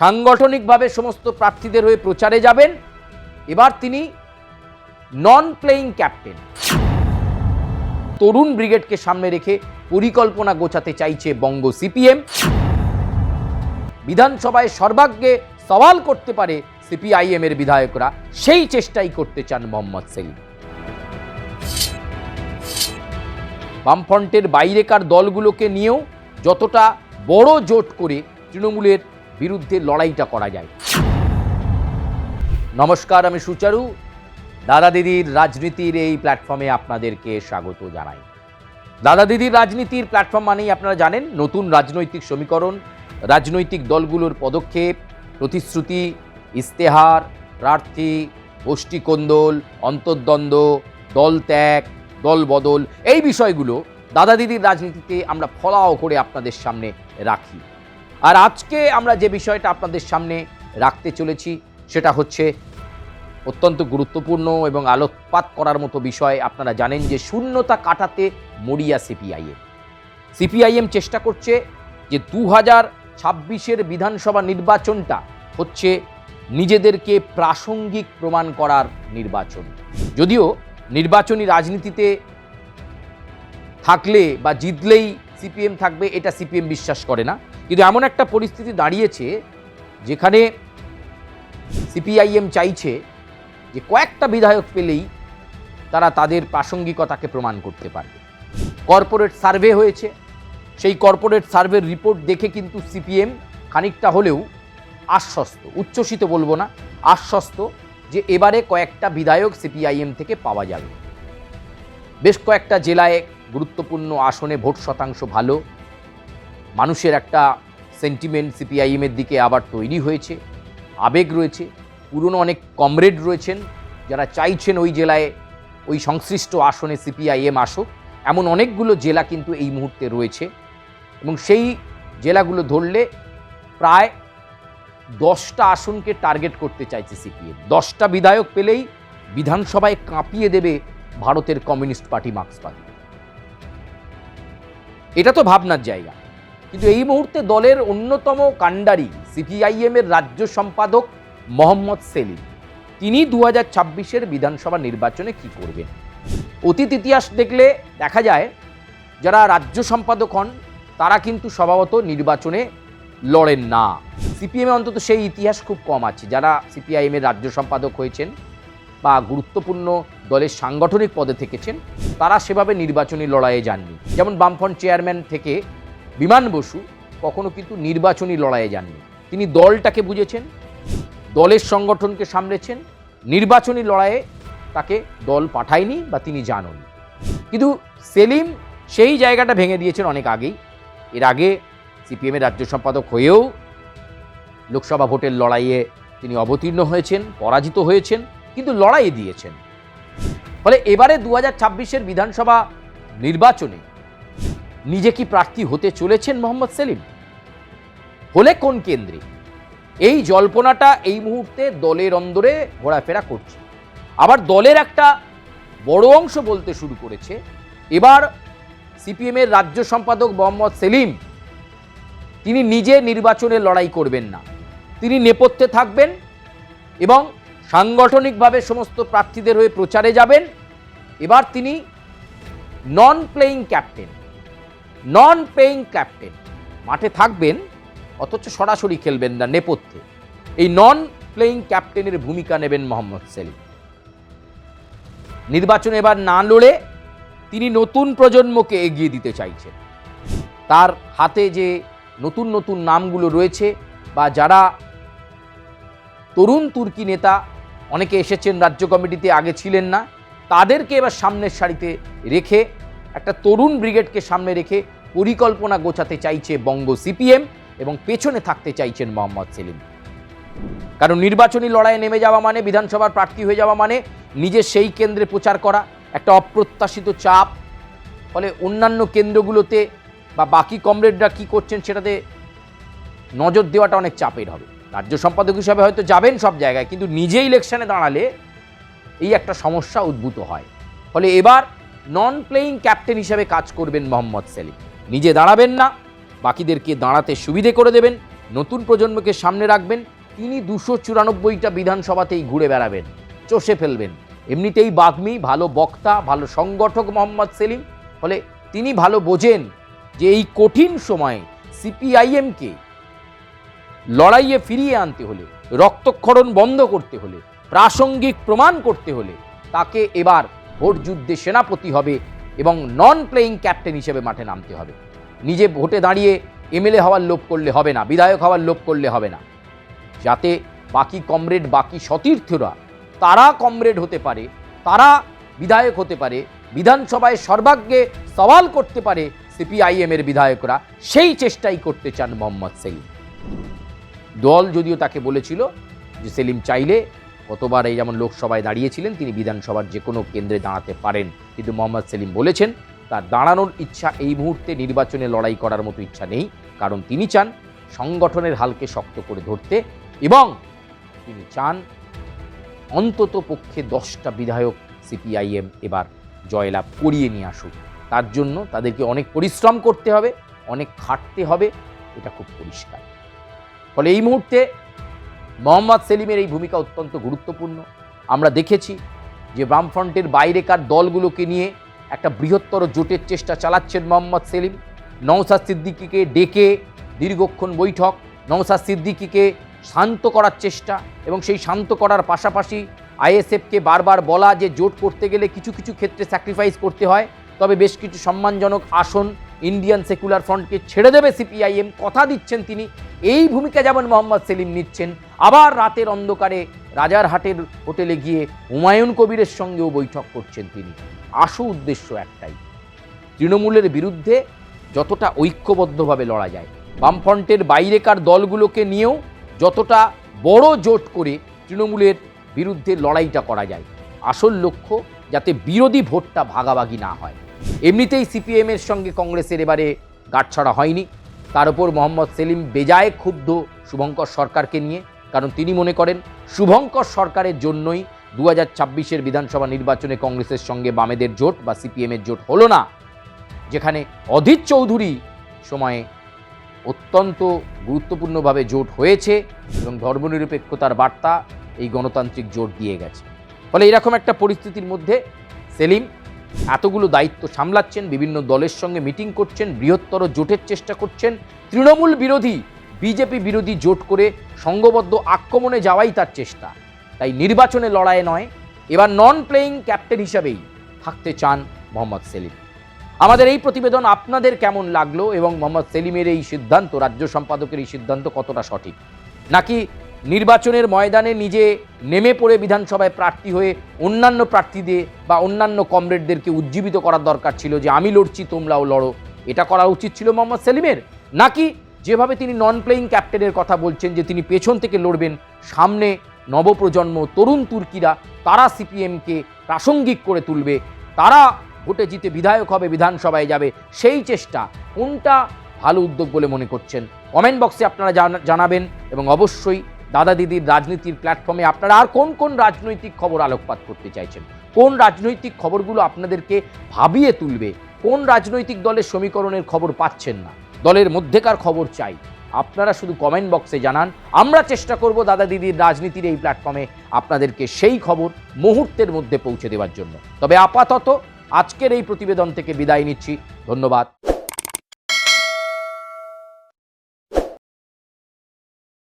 সাংগঠনিকভাবে সমস্ত প্রার্থীদের হয়ে প্রচারে যাবেন। এবার তিনি নন প্লেয়িং ক্যাপ্টেন তরুণ ব্রিগেডকে সামনে রেখে পরিকল্পনা গোছাতে চাইছে বঙ্গ সিপিএম। বিধানসভায় সর্বাগ্যে সওয়াল করতে পারে সিপিআইএম এর বিধায়করা। সেই চেষ্টাই করতে চান মোহাম্মদ সেলিম। বামফ্রন্টের বাইরেকার দলগুলোকে নিয়েও যতটা বড় জোট করে তৃণমূলের বিরুদ্ধে লড়াইটা করা যায়। নমস্কার, আমি সুচারু। দাদা দিদির রাজনীতির এই প্ল্যাটফর্মে আপনাদেরকে স্বাগত জানাই। দাদা দিদির রাজনীতির প্ল্যাটফর্ম মানেই আপনারা জানেন, নতুন রাজনৈতিক সমীকরণ, রাজনৈতিক দলগুলোর পদক্ষেপ, প্রতিশ্রুতি ইস্তেহার প্রার্থী গোষ্ঠী কোন্দল অন্তর্দ্বন্দ্ব, দল ত্যাগ, দল বদল, এই বিষয়গুলো দাদা দিদির রাজনীতিতে আমরা ফলাও করে আপনাদের সামনে রাখি। আর আজকে আমরা যে বিষয়টা আপনাদের সামনে রাখতে চলেছি, সেটা হচ্ছে অত্যন্ত গুরুত্বপূর্ণ এবং আলোকপাত করার মতো বিষয়। আপনারা জানেন যে শূন্যতা কাটাতে মরিয়া সিপিআইএম। সিপিআইএম চেষ্টা করছে যে দু হাজার ছাব্বিশের বিধানসভা নির্বাচনটা হচ্ছে নিজেদেরকে প্রাসঙ্গিক প্রমাণ করার নির্বাচন। যদিও নির্বাচনী রাজনীতিতে থাকলে বা জিতলেই সিপিএম থাকবে, এটা সিপিএম বিশ্বাস করে না। কিন্তু এমন একটা পরিস্থিতি দাঁড়িয়েছে যেখানে সিপিআইএম চাইছে যে কয়েকটা বিধায়ক পেলেই তারা তাদের প্রাসঙ্গিকতাকে প্রমাণ করতে পারবে। কর্পোরেট সার্ভে হয়েছে। সেই কর্পোরেট সার্ভের রিপোর্ট দেখে কিন্তু সিপিএম খানিকটা হলেও আশ্বস্ত, উচ্ছ্বসিত বলব না, আশ্বস্ত যে এবারে কয়েকটা বিধায়ক সিপিআইএম থেকে পাওয়া যাবে। বেশ কয়েকটা জেলায় গুরুত্বপূর্ণ আসনে ভোট শতাংশ ভালো মানুষের একটা সেন্টিমেন্ট সিপিআইএমের দিকে আবার তৈরি হয়েছে, আবেগ রয়েছে, পুরনো অনেক কমরেড রয়েছেন যারা চাইছেন ওই জেলায় ওই সংশ্লিষ্ট আসনে সিপিআইএম আসুক, এমন অনেকগুলো জেলা কিন্তু এই মুহূর্তে রয়েছে এবং সেই জেলাগুলো ধরলে প্রায় দশটা আসনকে টার্গেট করতে চাইছে সিপিএম দশটা বিধায়ক পেলেই বিধানসভায় কাঁপিয়ে দেবে ভারতের কমিউনিস্ট পার্টি মার্ক্সবাদী এটা তো ভাবনার জায়গা। কিন্তু এই মুহূর্তে দলের অন্যতম কাণ্ডারি সিপিআইএম এর রাজ্য সম্পাদক মোহাম্মদ সেলিম। তিনি দু হাজার ছাব্বিশের বিধানসভা নির্বাচনে কি করবেন? অতীত ইতিহাস দেখলে দেখা যায়, যারা রাজ্য সম্পাদক হন, তারা কিন্তু স্বভাবত নির্বাচনে লড়েন না। সিপিএমে অন্তত সেই ইতিহাস খুব কম আছে, যারা সিপিআইএমের রাজ্য সম্পাদক হয়েছেন বা গুরুত্বপূর্ণ দলের সাংগঠনিক পদে থেকেছেন, তারা সেভাবে নির্বাচনী লড়াইয়ে যাননি। যেমন বামফ্রন্ট চেয়ারম্যান থেকে বিমান বসু কখনো কিন্তু নির্বাচনী লড়াইয়ে যাননি। তিনি দলটাকে বুঝেছেন, দলের সংগঠনকে সামলেছেন, নির্বাচনী লড়াইয়ে তাকে দল পাঠায়নি বা তিনি জাননি। কিন্তু সেলিম সেই জায়গাটা ভেঙে দিয়েছেন অনেক আগেই। এর আগে সিপিএমের রাজ্য সম্পাদক হয়েও লোকসভা ভোটের লড়াইয়ে তিনি অবতীর্ণ হয়েছেন, পরাজিত হয়েছেন, কিন্তু লড়াই দিয়েছেন। ফলে এবারে দু হাজার বিধানসভা নির্বাচনে নিজে কি প্রার্থী হতে চলেছেন মোহাম্মদ সেলিম? হলে কোন কেন্দ্রে? এই জল্পনাটা এই মুহূর্তে দলের অন্দরে ঘোরাফেরা করছে। আবার দলের একটা বড় অংশ বলতে শুরু করেছে। এবার সিপিএমের রাজ্য সম্পাদক মোহাম্মদ সেলিম, তিনি নিজে নির্বাচনে লড়াই করবেন না। তিনি নেপথ্যে থাকবেন এবং সাংগঠনিকভাবে সমস্ত প্রার্থীদের হয়ে প্রচারে যাবেন। এবার তিনি non playing captain non playing captain মাঠে থাকবেন, অথচ সরাসরি খেলবেন না নেপথ্যে। এই নন প্লেয়িং ক্যাপ্টেনের ভূমিকা নেবেন মোহাম্মদ সেলিম। নির্বাচনে এবার না লড়ে তিনি নতুন প্রজন্মকে এগিয়ে দিতে চাইছেন। তার হাতে যে নতুন নতুন নামগুলো রয়েছে বা যারা তরুণ তুর্কি নেতা, অনেকে এসেছেন রাজ্য কমিটিতে, আগে ছিলেন না, তাদেরকে এবার সামনের সারিতে রেখে একটা তরুণ ব্রিগেডকে সামনে রেখে পরিকল্পনা গোছাতে চাইছে বঙ্গ সিপিএম এবং পেছনে থাকতে চাইছেন মোহাম্মদ সেলিম। কারণ নির্বাচনী লড়াইয়ে নেমে যাওয়া মানে বিধানসভার প্রার্থী হয়ে যাওয়া মানে নিজের সেই কেন্দ্রে প্রচার করা, একটা অপ্রত্যাশিত চাপ। ফলে অন্যান্য কেন্দ্রগুলোতে বা বাকি কমরেডরা কি করছেন সেটাতে নজর দেওয়াটা অনেক চাপের হবে। রাজ্য সম্পাদক হিসাবে হয়তো যাবেন সব জায়গায়, কিন্তু নিজে ইলেকশনে দাঁড়ালে এই একটা সমস্যা উদ্ভূত হয়। ফলে এবার নন প্লেয়িং ক্যাপ্টেন হিসাবে কাজ করবেন মোহাম্মদ সেলিম। নিজে দাঁড়াবেন না, বাকিদেরকে দাঁড়াতে সুবিধে করে দেবেন, নতুন প্রজন্মকে সামনে রাখবেন, তিনি দুশো চুরানব্বইটা বিধানসভাতেই ঘুরে বেড়াবেন, চষে ফেলবেন। এমনিতেই বাগ্মী, ভালো বক্তা, ভালো সংগঠক মোহাম্মদ সেলিম, ফলে তিনি ভালো বোঝেন যে এই কঠিন সময়ে সিপিআইএমকে লড়াইয়ে ফিরিয়ে আনতে হলে, রক্তক্ষরণ বন্ধ করতে হলে, প্রাসঙ্গিক প্রমাণ করতে হলে, তাকে এবার ভোট যুদ্ধে সেনাপতি হবে এবং নন প্লেয়িং ক্যাপ্টেন হিসেবে মাঠে নামতে হবে। নিজে ভোটে দাঁড়িয়ে এমএলএ হওয়ার লোভ করলে হবে না, বিধায়ক হওয়ার লোভ করলে হবে না। যাতে বাকি কমরেড বাকি সতীর্থরা, তারা কমরেড হতে পারে, তারা বিধায়ক হতে পারে, বিধানসভায় সর্বাগ্যে সওয়াল করতে পারে সিপিআইএম এর বিধায়করা, সেই চেষ্টাই করতে চান মোহাম্মদ সেলিম। দল যদিও তাকে বলেছিল যে, সেলিম চাইলে কতবার এই যেমন লোকসভায় দাঁড়িয়েছিলেন, তিনি বিধানসভার যে কোনো কেন্দ্রে দাঁড়াতে পারেন। কিন্তু মোহাম্মদ সেলিম বলেছেন, তার দাঁড়ানোর ইচ্ছা এই মুহূর্তে নির্বাচনে লড়াই করার মতো ইচ্ছা নেই। কারণ তিনি চান সংগঠনের হালকে শক্ত করে ধরতে এবং তিনি চান অন্তত পক্ষে দশটা বিধায়ক সিপিআইএম এবার জয়লাভ করিয়ে নিয়ে আসুক। তার জন্য তাদেরকে অনেক পরিশ্রম করতে হবে, অনেক খাটতে হবে, এটা খুব পরিষ্কার। ফলে এই মুহূর্তে মোহাম্মদ সেলিমের এই ভূমিকা অত্যন্ত গুরুত্বপূর্ণ। আমরা দেখেছি যে বামফ্রন্টের বাইরেকার দলগুলোকে নিয়ে একটা বৃহত্তর জোটের চেষ্টা চালাচ্ছেন মোহাম্মদ সেলিম। নওসাদ সিদ্দিকিকে ডেকে দীর্ঘক্ষণ বৈঠক নওসাদ সিদ্দিকিকে শান্ত করার চেষ্টা এবং সেই শান্ত করার পাশাপাশি আইএসএফকে বারবার বলা যে জোট করতে গেলে কিছু কিছু ক্ষেত্রে স্যাক্রিফাইস করতে হয়, তবে বেশ কিছু সম্মানজনক আসন ইন্ডিয়ান সেকুলার ফ্রন্টকে ছেড়ে দেবে সিপিআইএম। কথা দিচ্ছেন তিনি, এই ভূমিকা যেমন মোহাম্মদ সেলিম নিচ্ছেন আবার রাতের অন্ধকারে রাজারহাটের হোটেলে গিয়ে হুমায়ুন কবিরের সঙ্গেও বৈঠক করছেন তিনি। আসু উদ্দেশ্য একটাই, তৃণমূলের বিরুদ্ধে যতটা ঐক্যবদ্ধভাবে লড়া যায়, বামফ্রন্টের বাইরেকার দলগুলোকে নিয়েও যতটা বড় জোট করে তৃণমূলের বিরুদ্ধে লড়াইটা করা যায়, আসল লক্ষ্য যাতে বিরোধী ভোটটা ভাগাভাগি না হয়। এমনিতেই সিপিএমের সঙ্গে কংগ্রেসের এবারে গাঁটছড়া হয়নি। তার উপর মোহাম্মদ সেলিম বেজায় ক্ষুব্ধ শুভঙ্কর সরকারকে নিয়ে কারণ তিনি মনে করেন শুভঙ্কর সরকারের জন্যই দু হাজার ছাব্বিশের বিধানসভা নির্বাচনে কংগ্রেসের সঙ্গে বামেদের জোট বা সিপিএমের জোট হলো না, যেখানে অধীর চৌধুরী সময়ে অত্যন্ত গুরুত্বপূর্ণভাবে জোট হয়েছে এবং ধর্মনিরপেক্ষতার বার্তা এই গণতান্ত্রিক জোট দিয়ে গেছে। ফলে এরকম একটা পরিস্থিতির মধ্যে সেলিম এতগুলো দায়িত্ব সামলাচ্ছেন, বিভিন্ন দলের সঙ্গে মিটিং করছেন, বৃহত্তর জোটের চেষ্টা করছেন, তৃণমূল বিরোধী বিজেপি বিরোধী জোট করে সংঘবদ্ধ আক্রমণে যাওয়াই তার চেষ্টা। তাই নির্বাচনে লড়াই নয়, এবার নন প্লেয়িং ক্যাপ্টেন হিসাবেই থাকতে চান মোহাম্মদ সেলিম। আমাদের এই প্রতিবেদন আপনাদের কেমন লাগল এবং মোহাম্মদ সেলিমের এই সিদ্ধান্ত, রাজ্য সম্পাদকের এই সিদ্ধান্ত কতটা সঠিক? নাকি নির্বাচনের ময়দানে নিজে নেমে পড়ে বিধানসভায় প্রার্থী হয়ে অন্যান্য প্রার্থীদের বা অন্যান্য কমরেডদেরকে উজ্জীবিত করার দরকার ছিল যে, আমি লড়ছি, তোমরাও লড়ো। এটা করা উচিত ছিল মোহাম্মদ সেলিমের? নাকি যেভাবে তিনি নন প্লেয়িং ক্যাপ্টেনের কথা বলছেন যে তিনি পেছন থেকে লড়বেন, সামনে নবপ্রজন্ম তরুণ তুর্কিরা, তারা সিপিএমকে প্রাসঙ্গিক করে তুলবে, তারা ভোটে জিতে বিধায়ক হবে, বিধানসভায় যাবে, সেই চেষ্টা কোনটা ভালো উদ্যোগ বলে মনে করছেন? কমেন্ট বক্সে আপনারা জানা- জানাবেন এবং অবশ্যই দাদা দিদির রাজনীতির প্ল্যাটফর্মে আপনারা আর কোন কোন রাজনৈতিক খবর আলোকপাত করতে চাইছেন? কোন রাজনৈতিক খবরগুলো আপনাদেরকে ভাবিয়ে তুলবে? কোন রাজনৈতিক দলের সমীকরণের খবর পাচ্ছেন না? দলের মধ্যেকার খবর চাই। আপনারা শুধু কমেন্ট বক্সে জানান। আমরা চেষ্টা করব দাদা দিদির রাজনীতির এই প্ল্যাটফর্মে আপনাদেরকে সেই খবর মুহূর্তের মধ্যে পৌঁছে দেওয়ার জন্য। তবে আপাতত আজকের এই প্রতিবেদন থেকে বিদায় নিচ্ছি। ধন্যবাদ।